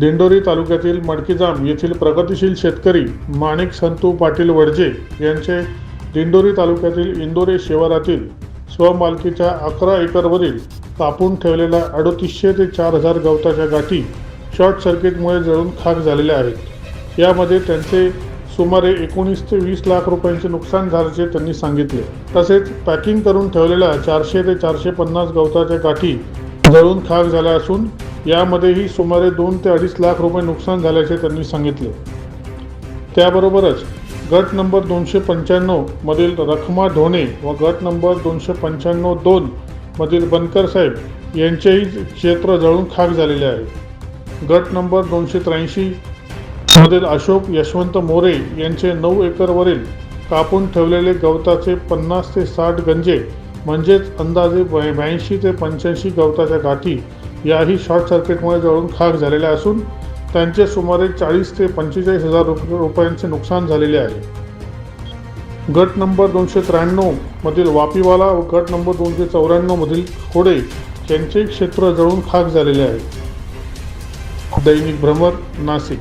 दिंडोरी तालुक्यातील मडकीजाम येथील प्रगतिशील शेतकरी माणिक संतू पाटील वडजे यांचे दिंडोरी तालुक्यातील इंदोरे शिवारातील स्वमालकीच्या अकरा एकरवरील कापून ठेवलेल्या अडतीसशे ते चार हजार गवताच्या गाठी शॉर्ट सर्किटमुळे जळून खाक झालेल्या आहेत. यामध्ये त्यांचे सुमारे एकोणीस ते वीस लाख रुपयांचे नुकसान झाल्याचे त्यांनी सांगितले. तसेच पॅकिंग करून ठेवलेल्या चारशे ते चारशे पन्नास गवताच्या गाठी जळून खाक झाल्या असून यामध्येही सुमारे दोन ते अडीच लाख रुपये नुकसान झाल्याचे त्यांनी सांगितले. त्याबरोबरच गट नंबर दोनशे पंच्याण्णव मधील रखमा ढोणे व गट नंबर दोनशे पंच्याण्णव दोन मधील बनकर साहेब यांचेही क्षेत्र जळून खाक झालेले आहे. गट नंबर दोनशे त्र्याऐंशी मधील अशोक यशवंत मोरे यांचे नऊ एकरवरील कापून ठेवलेले गवताचे पन्नास ते साठ गंजे म्हणजेच अंदाजे ब्याऐंशी ते पंच्याऐंशी गवताच्या गाठी याही शॉर्ट सर्किटमुळे जळून खाक झालेल्या असून त्यांचे सुमारे चाळीस ते पंचेचाळीस हजार रुप- रुपयांचे नुकसान झालेले आहे. गट नंबर दोनशे त्र्याण्णवमधील वापीवाला व गट नंबर दोनशे चौऱ्याण्णवमधील खोडे यांचे क्षेत्र जळून खाक झालेले आहे. दैनिक भ्रमर नाशिक.